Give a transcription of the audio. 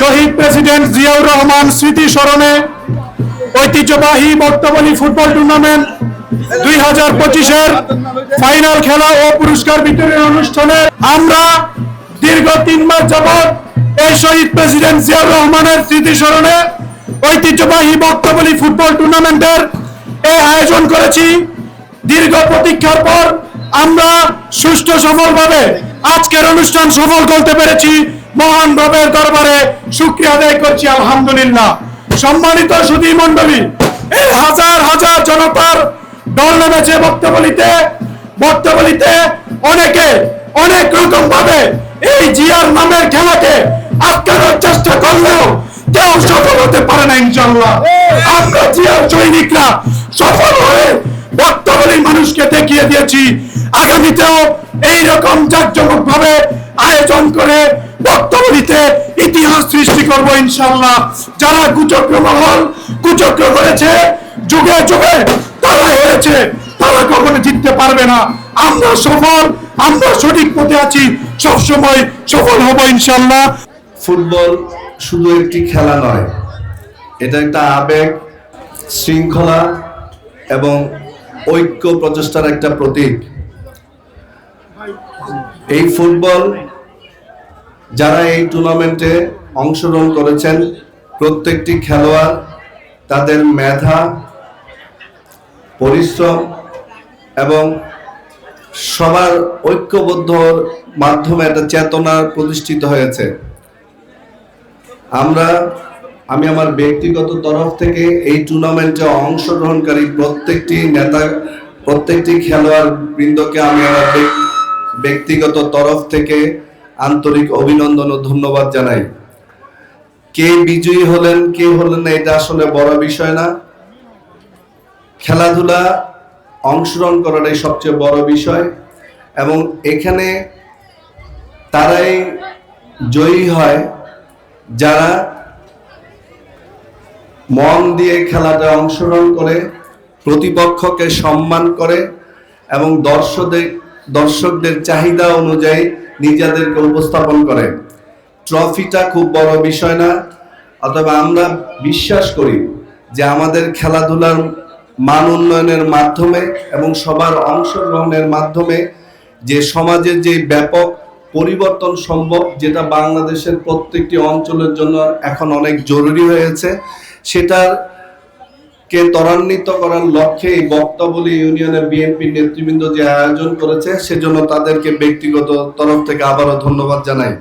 শহীদ president Ziaur Rahman স্মৃতি স্মরণে ঐতিহ্যবাহী বর্তমানী ফুটবল টুর্নামেন্ট দুই হাজার পঁচিশের ফাইনাল খেলা ও পুরস্কার বিতরণ অনুষ্ঠানে আমরা দীর্ঘ তিন মাস যাবৎ এই শহীদ প্রেসিডেন্ট জিয়াউর রহমানের স্মৃতি স্মরণে ঐতিহ্যবাহী বক্তবলী ফুটবল টুর্নামেন্টের এই আয়োজন করেছি। দীর্ঘ প্রতীক্ষার পর আমরা সুষ্ঠু সফলভাবে আজকের অনুষ্ঠান সফল করতে পেরেছি। মহান রবের দরবারে শুক্রিয়া আদায় করছি, আলহামদুলিল্লাহ। সম্মানিত সুধী মন্ডলী এই হাজার হাজার জনতার দল নেমেছে বক্তবলিতে বক্তবলিতে অনেকে অনেক রকম ভাবে এই জিয়ার নামের খেলাকে আটকানোর চেষ্টা করলেও কেউ সফল হতে পারে না ইনশাল্লাহ আমরা জিয়ার সৈনিকরা সফল হয়ে বর্তমানে মানুষকে দেখিয়ে দিয়েছি। আগামীতেও এই রকম জাকজমক ভাবে আয়োজন করে বর্তমানিতে ইতিহাস সৃষ্টি করব ইনশাল্লাহ যারা কুচক্র মহল, কুচক্র করেছে, যুগে যুগে তারা হয়েছে, তারা কখনো জিততে পারবে না। আমরা সফল, আমরা সঠিক পথে আছি, সবসময় সফল হব ইনশাল্লাহ ফুটবল শুধু একটি খেলা নয়, এটা একটা আবেগ, শৃঙ্খলা এবং ঐক্য প্রচেষ্টার একটা প্রতীক। এই ফুটবল যারা এই টুর্নামেন্টে অংশগ্রহণ করেছেন, প্রত্যেকটি খেলোয়াড় তাদের মেধা, পরিশ্রম এবং সবার ঐক্যবদ্ধ মাধ্যমে একটা চেতনা প্রতিষ্ঠিত হয়েছে। আমরা, আমি আমার ব্যক্তিগত তরফ থেকে এই টুর্নামেন্টে অংশগ্রহণকারী প্রত্যেকটি নেতা, প্রত্যেকটি খেলোয়াড় বৃন্দকে আমি আমার ব্যক্তিগত তরফ থেকে আন্তরিক অভিনন্দন ও ধন্যবাদ জানাই। কে বিজয়ী হলেন, কে হলেন এটা আসলে বড় বিষয় না। খেলাধুলা অংশগ্রহণ করাটাই সবচেয়ে বড় বিষয় এবং এখানে তারাই জয়ী হয় যারা মন দিয়ে খেলাটা অংশগ্রহণ করে, প্রতিপক্ষকে সম্মান করে এবং দর্শকদের দর্শকদের চাহিদা অনুযায়ী নিজেদেরকে উপস্থাপন করে। ট্রফিটা খুব বড় বিষয় না, অথবা আমরা বিশ্বাস করি যে আমাদের খেলাধুলার মান উন্নয়নের মাধ্যমে এবং সবার অংশগ্রহণের মাধ্যমে যে সমাজের যে ব্যাপক পরিবর্তন সম্ভব, যেটা বাংলাদেশের প্রত্যেকটি অঞ্চলের জন্য এখন অনেক জরুরি হয়েছে, সেটার কে ত্বরান্বিত করার লক্ষ্যে এই বক্তাবলী ইউনিয়নের বিএনপি নেতৃবৃন্দ যে আয়োজন করেছে, সেজন্য তাদেরকে ব্যক্তিগত তরফ থেকে আবারও ধন্যবাদ জানাই।